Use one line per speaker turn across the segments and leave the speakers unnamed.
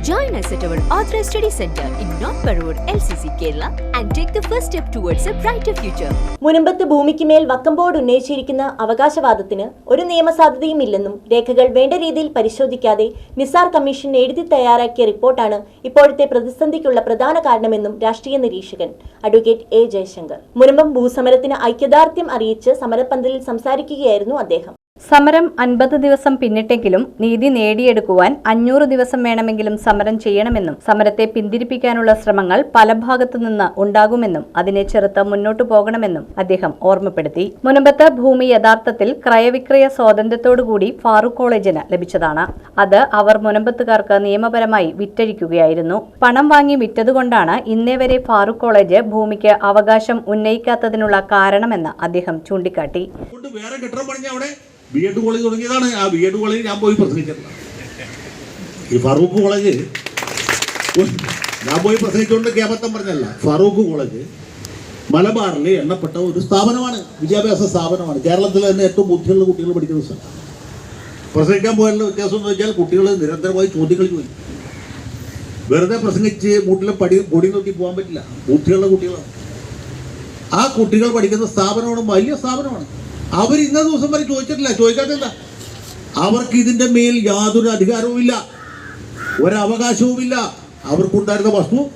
Join us at our Authorized Study Center in North Parur, LCC, Kerala, and take the first step towards a brighter future.
മുനമ്പത്ത് ഭൂമിക്ക് മേൽ Vakkom board ഉന്നയിച്ചിരിക്കുന്ന അവകാശവാദത്തിന് ഒരു നിയമസാധ്യതയും ഇല്ലെന്നും രേഖകൾ വേണ്ട രീതിയിൽ പരിശോധിക്കാതെ Nisar commission എഴുതി തയ്യാറാക്കിയ റിപ്പോർട്ടാണ് ഇപ്പോഴത്തെ പ്രതിസന്ധിക്കുള്ള പ്രധാന കാരണമെന്നും രാഷ്ട്രീയ നിരീക്ഷകൻ അഡ്വക്കേറ്റ് എ ജയശങ്കർ മുനമ്പം ഭൂസമരത്തിന് ഐക്യദാർഢ്യം അറിയിച്ച് സമരപ്പന്തലിൽ സംസാരിക്കുകയായിരുന്നു അദ്ദേഹം
സമരം അൻപത് ദിവസം പിന്നിട്ടെങ്കിലും നീതി നേടിയെടുക്കുവാൻ അഞ്ഞൂറ് ദിവസം വേണമെങ്കിലും സമരം ചെയ്യണമെന്നും സമരത്തെ പിന്തിരിപ്പിക്കാനുള്ള ശ്രമങ്ങൾ പല ഭാഗത്തുനിന്ന് ഉണ്ടാകുമെന്നും അതിനെ ചെറുത്ത് മുന്നോട്ടു പോകണമെന്നും അദ്ദേഹം ഓർമ്മപ്പെടുത്തി. മുനമ്പത്ത് ഭൂമി യഥാർത്ഥത്തിൽ ക്രയവിക്രയ സ്വാതന്ത്ര്യത്തോടുകൂടി ഫാറൂഖ് കോളേജിന് ലഭിച്ചതാണ്. അത് അവർ മുനമ്പത്തുകാർക്ക് നിയമപരമായി വിറ്റഴിക്കുകയായിരുന്നു. പണം വാങ്ങി വിറ്റതുകൊണ്ടാണ് ഇന്നേ വരെ ഫാറൂഖ് കോളേജ് ഭൂമിക്ക് അവകാശം ഉന്നയിക്കാത്തതിനുള്ള കാരണമെന്ന് അദ്ദേഹം ചൂണ്ടിക്കാട്ടി.
ബി എഡ് കോളേജ് തുടങ്ങിയതാണ്. ആ ബി എഡ് കോളേജ് ഞാൻ പോയി പ്രസംഗിച്ചിട്ടുള്ളത് ഈ ഫറൂഖ് കോളേജ് ഞാൻ പോയി പ്രസംഗിച്ചുകൊണ്ട് കേമത്തം പറഞ്ഞല്ല. ഫറൂഖ് കോളേജ് മലബാറിൽ എണ്ണപ്പെട്ട ഒരു സ്ഥാപനമാണ്. വിദ്യാഭ്യാസ സ്ഥാപനമാണ്. കേരളത്തിൽ തന്നെ ഏറ്റവും ബുദ്ധിയുള്ള കുട്ടികൾ പഠിക്കുന്ന സ്ഥലം. പ്രസംഗിക്കാൻ പോയാലുള്ള വ്യത്യാസം എന്ന് വെച്ചാൽ കുട്ടികൾ നിരന്തരമായി ചോദ്യങ്ങൾ ചോദിക്കും. വെറുതെ പ്രസംഗിച്ച് മൂട്ടിലെ പടി പൊടി നോക്കി പോകാൻ പറ്റില്ല. ബുദ്ധിയുള്ള കുട്ടികളാണ്. ആ കുട്ടികൾ പഠിക്കുന്ന സ്ഥാപനമാണ് വലിയ സ്ഥാപനമാണ്. അവർ ഇന്ന ദിവസം വരെ ചോദിച്ചിട്ടില്ല. ചോദിക്കാത്തല്ല അവർക്ക് ഇതിന്റെ മേൽ യാതൊരു അധികാരവുമില്ല. ഒരവകാശവുമില്ല. അവർക്കുണ്ടായിരുന്ന വസ്തു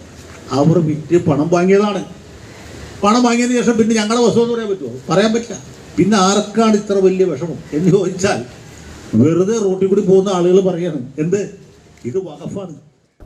അവർ വിറ്റ് പണം വാങ്ങിയതാണ്. പണം വാങ്ങിയതിന് ശേഷം പിന്നെ ഞങ്ങളുടെ വസ്തു എന്ന് പറയാൻ പറ്റുമോ? പറയാൻ പറ്റില്ല. പിന്നെ ആർക്കാണ് ഇത്ര വലിയ വിഷമം? എന്ന് ചോദിച്ചാൽ വെറുതെ റോട്ടിൽ കൂടി പോകുന്ന ആളുകൾ പറയാണ് എന്ത്? ഇത് വകഫാണ്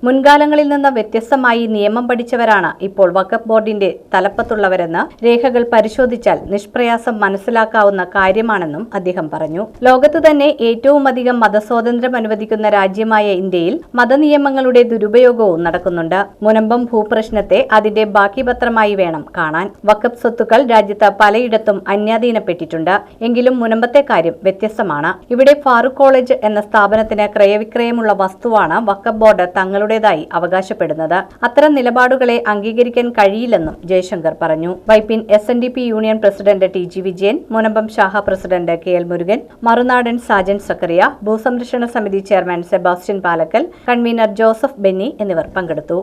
മുൻകാലങ്ങളിൽ നിന്ന് വ്യത്യസ്തമായി നിയമം പഠിച്ചവരാണ് ഇപ്പോൾ വഖഫ് ബോർഡിന്റെ തലപ്പത്തുള്ളവരെന്ന് രേഖകൾ പരിശോധിച്ചാൽ നിഷ്പ്രയാസം മനസ്സിലാക്കാവുന്ന കാര്യമാണെന്നും അദ്ദേഹം പറഞ്ഞു. ലോകത്ത് തന്നെ ഏറ്റവുമധികം മതസ്വാതന്ത്ര്യം അനുവദിക്കുന്ന രാജ്യമായ ഇന്ത്യയിൽ മതനിയമങ്ങളുടെ ദുരുപയോഗവും നടക്കുന്നുണ്ട്. മുനമ്പം ഭൂപ്രശ്നത്തെ അതിന്റെ ബാക്കി പത്രമായി വേണം കാണാൻ. വഖഫ് സ്വത്തുക്കൾ രാജ്യത്ത് പലയിടത്തും അന്യാധീനപ്പെട്ടിട്ടുണ്ട്. എങ്കിലും മുനമ്പത്തെ കാര്യം വ്യത്യസ്തമാണ്. ഇവിടെ ഫാറൂഖ് കോളേജ് എന്ന സ്ഥാപനത്തിന് ക്രയവിക്രയമുള്ള വസ്തുവാണ് വഖഫ് ബോർഡ് തങ്ങളുടേതായി അവകാശപ്പെടുന്നത്. അത്തരം നിലപാടുകളെ അംഗീകരിക്കാൻ കഴിയില്ലെന്നും ജയശങ്കർ പറഞ്ഞു. Vypin S N D P union president T G Vijayan Munambam ഷാഹ president K L Murugan Marunadan Sajan Sakkariya ഭൂസംരക്ഷണ സമിതി chairman Sebastian Palakkal convenor Joseph Benny എന്നിവർ പങ്കെടുത്തു.